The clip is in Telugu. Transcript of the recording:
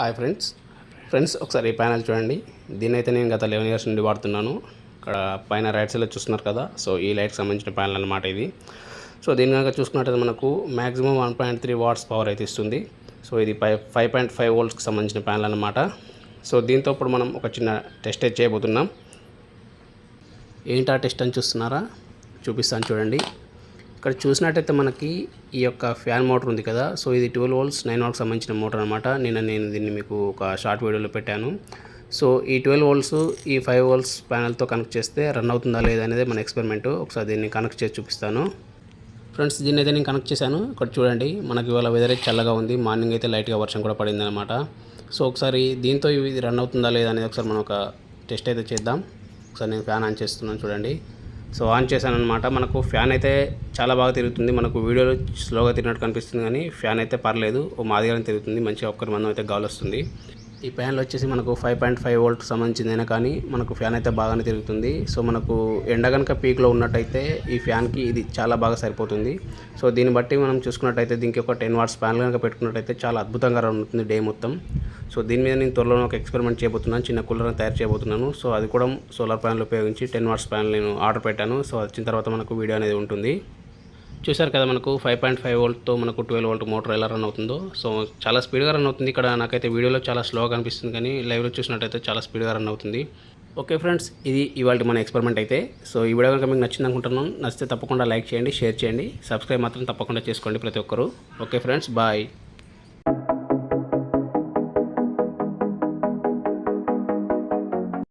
Hi friends. ఫ్రెండ్స్ ఒకసారి ఈ ప్యానల్ చూడండి. దీని అయితే నేను గత లెవెన్ ఇయర్స్ నుండి వాడుతున్నాను. ఇక్కడ పైన రైట్ సైడ్లో చూస్తున్నారు కదా. సో ఈ లైట్కి సంబంధించిన ప్యానల్ అనమాట ఇది. సో దీని కనుక చూసుకున్నట్టయితే మనకు maximum one point three watts power అయితే ఇస్తుంది. సో ఇది ఫైవ్ ఫైవ్ పాయింట్ ఫైవ్ వోల్ట్స్కి సంబంధించిన ప్యానల్ అనమాట సో దీంతో ఇప్పుడు మనం ఒక చిన్న టెస్ట్ చేయబోతున్నాం. ఏంటి ఆ టెస్ట్ అని చూస్తున్నారా? చూపిస్తాను చూడండి. ఇక్కడ చూసినట్టయితే మనకి ఈ యొక్క ఫ్యాన్ మోటార్ ఉంది కదా. సో ఇది ట్వెల్వ్ వోల్ట్స్ నైన్ వాల్కి సంబంధించిన మోటార్ అనమాట నిన్న నేను దీన్ని మీకు ఒక షార్ట్ వీడియోలో పెట్టాను. సో ఈ ట్వెల్వ్ వోల్ట్స్ ఈ ఫైవ్ వోల్ట్స్ ప్యానల్తో కనెక్ట్ చేస్తే రన్ అవుతుందా లేదా అనేది మన ఎక్స్పెరిమెంట్. ఒకసారి దీన్ని కనెక్ట్ చేసి చూపిస్తాను. ఫ్రెండ్స్ దీన్ని అయితే నేను కనెక్ట్ చేశాను. ఇక్కడ చూడండి మనకి ఇవాళ వెదర్ అయితే చల్లగా ఉంది. మార్నింగ్ అయితే లైట్గా వర్షం కూడా పడింది అనమాట సో ఒకసారి దీంతో ఇది రన్ అవుతుందా లేదా అనేది ఒకసారి మనం ఒక టెస్ట్ అయితే చేద్దాం. ఒకసారి నేను ఫ్యాన్ ఆన్ చేస్తున్నాను చూడండి. సో ఆన్ చేశాను అనమాట మనకు ఫ్యాన్ అయితే చాలా బాగా తిరుగుతుంది. మనకు వీడియోలో స్లోగా తిరిగినట్టు కనిపిస్తుంది కానీ ఫ్యాన్ అయితే పర్లేదు. ఓ మాదిగానే తిరుగుతుంది. మంచిగా ఒక్కరి మందం అయితే గాలి వస్తుంది. ఈ ఫ్యాన్లో వచ్చేసి మనకు ఫైవ్ పాయింట్ ఫైవ్ వోల్ట్ సంబంధించిందైనా కానీ మనకు ఫ్యాన్ అయితే బాగానే తిరుగుతుంది. సో మనకు ఎండ కనుక పీక్లో ఉన్నట్టయితే ఈ ఫ్యాన్కి ఇది చాలా బాగా సరిపోతుంది. సో దీన్ని బట్టి మనం చూసుకున్నట్టయితే దీనికి ఒక టెన్ వాట్స్ ఫ్యాన్ కనుక పెట్టుకున్నట్టయితే చాలా అద్భుతంగా ఉంటుంది డే మొత్తం. సో దీని మీద నేను త్వరలో ఒక ఎక్స్పెరిమెంట్ చేయబోతున్నాను చిన్న కూలర్ని తయారు చేయబోతున్నాను. సో అది కూడా సోలార్ ప్యానల్ ఉపయోగించి టెన్ వాట్స్ ప్యానల్ నేను ఆర్డర్ పెట్టాను. సో వచ్చిన తర్వాత మనకు వీడియో అనేది ఉంటుంది. చూశారు కదా మనకు ఫైవ్ పాయింట్ ఫైవ్ వోల్ట్తో మనకు ట్వెల్వ్ వోల్ట్ మోటార్ ఎలా రన్ అవుతుందో. సో చాలా స్పీడ్గా రన్ అవుతుంది. ఇక్కడ నాకైతే వీడియోలో చాలా స్లోగా అనిపిస్తుంది కానీ లైవ్లో చూసినట్టయితే చాలా స్పీడ్గా రన్ అవుతుంది. ఓకే ఫ్రెండ్స్ ఇది ఇవాళ మన ఎక్స్పెరిమెంట్ అయితే. సో ఈ వీడియో కనుక మీకు నచ్చింది అనుకుంటున్నాను. నచ్చితే తప్పకుండా లైక్ చేయండి షేర్ చేయండి. సబ్స్క్రైబ్ మాత్రం తప్పకుండా చేసుకోండి ప్రతి ఒక్కరు. Okay friends bye